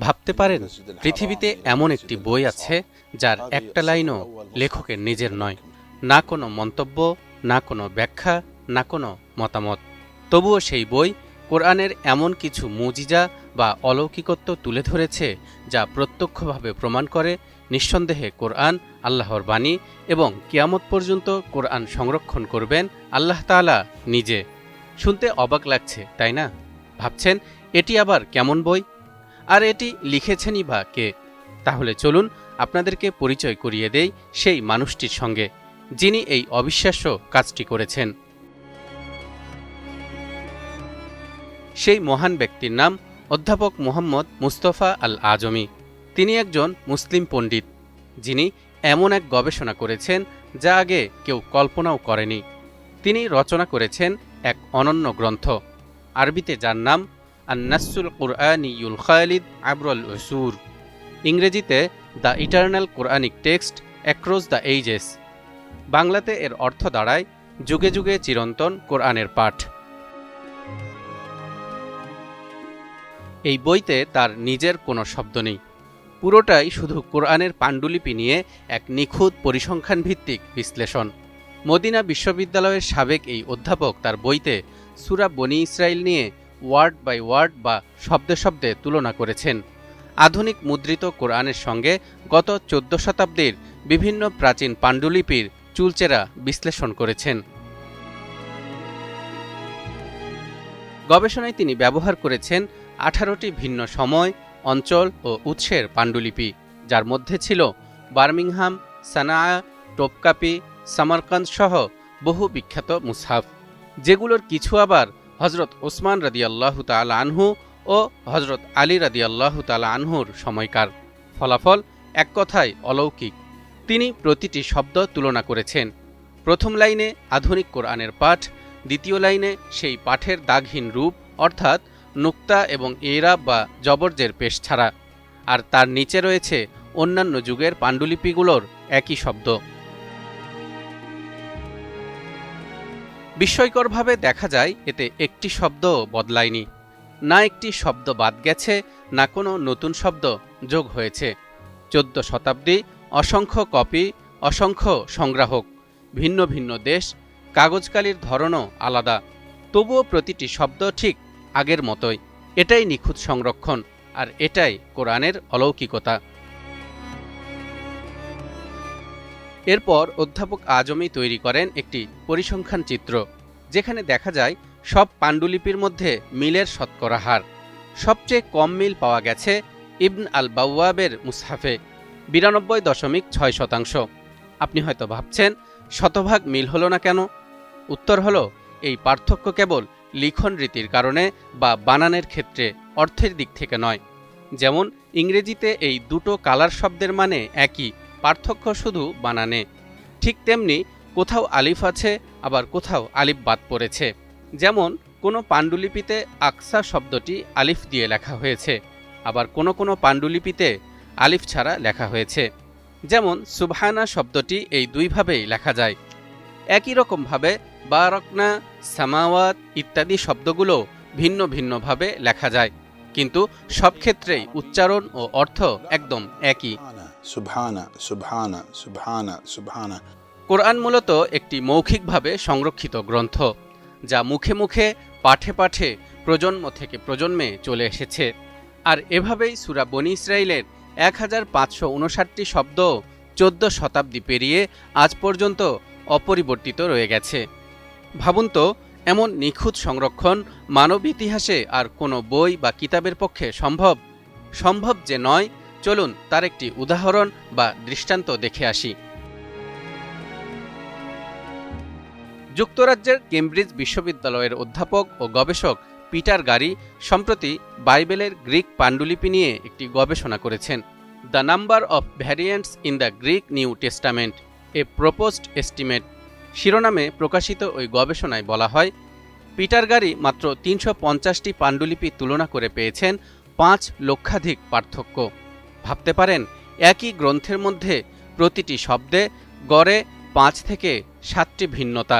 ভাবতে পারেন পৃথিবীতে এমন একটি বই আছে যার একটা লাইনও লেখকের নিজের নয়। না কোনো মন্তব্য না কোনো ব্যাখ্যা না কোনো মতামত। তবুও সেই বই কোরআনের এমন কিছু মুজিজা বা অলৌকিকত্ব তুলে ধরেছে যা প্রত্যক্ষভাবে প্রমাণ করে নিঃসন্দেহে কোরআন আল্লাহর বাণী এবং কিয়ামত পর্যন্ত কোরআন সংরক্ষণ করবেন আল্লাহ তাআলা নিজে। শুনতে অবাক লাগছে তাই না? ভাবছেন, এটি আবার কেমন বই? আর এটি লিখেছেনই বা কে? তাহলে চলুন, আপনাদেরকে পরিচয় করিয়ে দেই সেই মানুষটির সঙ্গে, যিনি এই অবিশ্বাস্য কাজটি করেছেন। সেই মহান ব্যক্তির নাম অধ্যাপক মোহাম্মদ মুস্তফা আল আজমি তিনি একজন মুসলিম পণ্ডিত, যিনি এমন এক গবেষণা করেছেন যা আগে কেউ কল্পনাও করেনি। তিনি রচনা করেছেন এক অনন্য গ্রন্থ। আরবিতে যার নাম আন্নাসুল কুরআনিউল খালিদ আবরুল উসুর। ইংরেজিতে the eternal Quranic text across the ages. বাংলাতে এর অর্থ দাঁড়ায় যুগে যুগে চিরন্তন কোরআনের পাঠ। এই বইতে তার নিজের কোনো শব্দ নেই। পুরোটাই শুধু কোরআনের পাণ্ডুলিপি নিয়ে এক নিখুঁত পরিসংখ্যান ভিত্তিক বিশ্লেষণ। মদিনা বিশ্ববিদ্যালয়ের সাবেক এই অধ্যাপক তার বইতে সুরা বনি ইসরায়েল নিয়ে ওয়ার্ড বাই ওয়ার্ড বা শব্দে শব্দে তুলনা করেছেন। আধুনিক মুদ্রিত কোরআনের সঙ্গে গত চোদ্দ শতাব্দীর বিভিন্ন প্রাচীন পাণ্ডুলিপির চুলচেরা বিশ্লেষণ করেছেন। গবেষণায় তিনি ব্যবহার করেছেন আঠারোটি ভিন্ন সময়, অঞ্চল ও উৎসের পাণ্ডুলিপি, যার মধ্যে ছিল বার্মিংহাম সানা টোপকাপি সামারকান্দ সহ বহু বিখ্যাত মুসহাফ যেগুলোর কিছু আবার হজরত ওসমান রাদিয়াল্লাহু তালা আনহু ও হজরত আলী রাদিয়াল্লাহু তালা আনহুর সময়কার। ফলাফল এক কথায় অলৌকিক। তিনি প্রতিটি শব্দ তুলনা করেছেন। প্রথম লাইনে আধুনিক কোরআনের পাঠ, দ্বিতীয় লাইনে সেই পাঠের দাগহীন রূপ, অর্থাৎ নুক্তা এবং এরা বা জবরজের পেশ ছাড়া। আর তার নিচে রয়েছে অন্যান্য যুগের পাণ্ডুলিপিগুলোর একই শব্দ। বিস্ময়করভাবে দেখা যায়, এতে একটি শব্দ বদলায়নি। না একটি শব্দ বাদ গেছে, না কোনো নতুন শব্দ যোগ হয়েছে। চোদ্দ শতাব্দী, অসংখ্য কপি, অসংখ্য সংগ্রাহক, ভিন্ন ভিন্ন দেশ, কাগজকালির ধরনও আলাদা। তবুও প্রতিটি শব্দ ঠিক আগের মতোই। এটাই নিখুঁত সংরক্ষণ, আর এটাই কোরআনের অলৌকিকতা। এরপর অধ্যাপক আজমি তৈরি করেন একটি পরিসংখ্যান চিত্র, যেখানে দেখা যায় সব পাণ্ডুলিপির মধ্যে মিলের শতকরা হার সবচেয়ে কম মিল পাওয়া গেছে ইবন আল বাউয়াবের মুসহাফে, বিরানব্বই দশমিক ছয় শতাংশ। আপনি হয়তো ভাবছেন, শতভাগ মিল হলো না কেন? উত্তর হলো, এই পার্থক্য কেবল লিখন রীতির কারণে বা বানানের ক্ষেত্রে অর্থের দিক থেকে নয়। যেমন ইংরেজিতে এই দুটো কালার শব্দের মানে একই পার্থক্য শুধু বানানে। ঠিক তেমনি কোথাও আলিফ আছে, আবার কোথাও আলিফ বাদ পড়েছে। যেমন কোনো পাণ্ডুলিপিতে আকসা শব্দটি আলিফ দিয়ে লেখা হয়েছে, আবার কোনো কোনো পাণ্ডুলিপিতে আলিফ ছাড়া লেখা হয়েছে। যেমন সুবহানা শব্দটি এই দুইভাবেই লেখা যায়। একই রকমভাবে বারকনা, সামাওয়াত ইত্যাদি শব্দগুলো ভিন্ন ভিন্নভাবে লেখা যায়। কিন্তু সব ক্ষেত্রেই উচ্চারণ ও অর্থ একদম একই। সুবহানা সুবহানা সুবহানা সুবহানা। কোরআন মূলত একটি মৌখিকভাবে সংরক্ষিত গ্রন্থ, যা মুখে মুখে, পাঠে পাঠে, প্রজন্ম থেকে প্রজন্মে চলে এসেছে। আর এভাবেই সুরা বনি ইসরায়েলের এক হাজার পাঁচশো উনষাটটি শব্দ চোদ্দ শতাব্দী পেরিয়ে আজ পর্যন্ত অপরিবর্তিত রয়ে গেছে। ভাবুন তো, এমন নিখুঁত সংরক্ষণ মানব ইতিহাসে আর কোনো বই বা কিতাবের পক্ষে সম্ভব? সম্ভব যে নয় চলুন তার একটি উদাহরণ বা দৃষ্টান্ত দেখে আসি। যুক্তরাজ্যের কেমব্রিজ বিশ্ববিদ্যালয়ের অধ্যাপক ও গবেষক পিটার গারি সম্প্রতি বাইবেলের গ্রিক পাণ্ডুলিপি নিয়ে একটি গবেষণা করেছেন। The number of variants in the Greek New Testament, a proposed estimate. শিরোনামে প্রকাশিত ওই গবেষণায় বলা হয়, পিটার গারি মাত্র তিনশো পঞ্চাশটি পাণ্ডুলিপি তুলনা করে পেয়েছেন পাঁচ লক্ষাধিক পার্থক্য। ভাবতে পারেন, একই গ্রন্থের মধ্যে প্রতিটি শব্দে গড়ে পাঁচ থেকে সাতটি ভিন্নতা।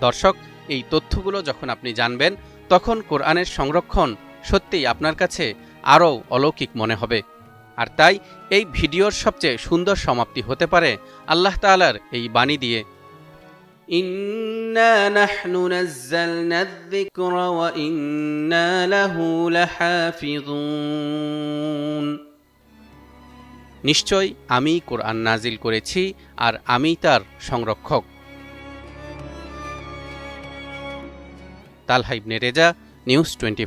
দর্শক, এই তথ্যগুলো যখন আপনি জানবেন, তখন কোরআনের সংরক্ষণ সত্যিই আপনার কাছে আরও অলৌকিক মনে হবে। আর তাই এই ভিডিওর সবচেয়ে সুন্দর সমাপ্তি হতে পারে আল্লাহ তাআলার এই বাণী দিয়ে। ইন্না নাহনু নাজ্জালনা যিকরা ওয়া ইন্না লাহু নিশ্চয় আমি কোরআন নাজিল করেছি আর আমি তার সংরক্ষক। তালহা ইবনে নিউজ টোয়েন্টি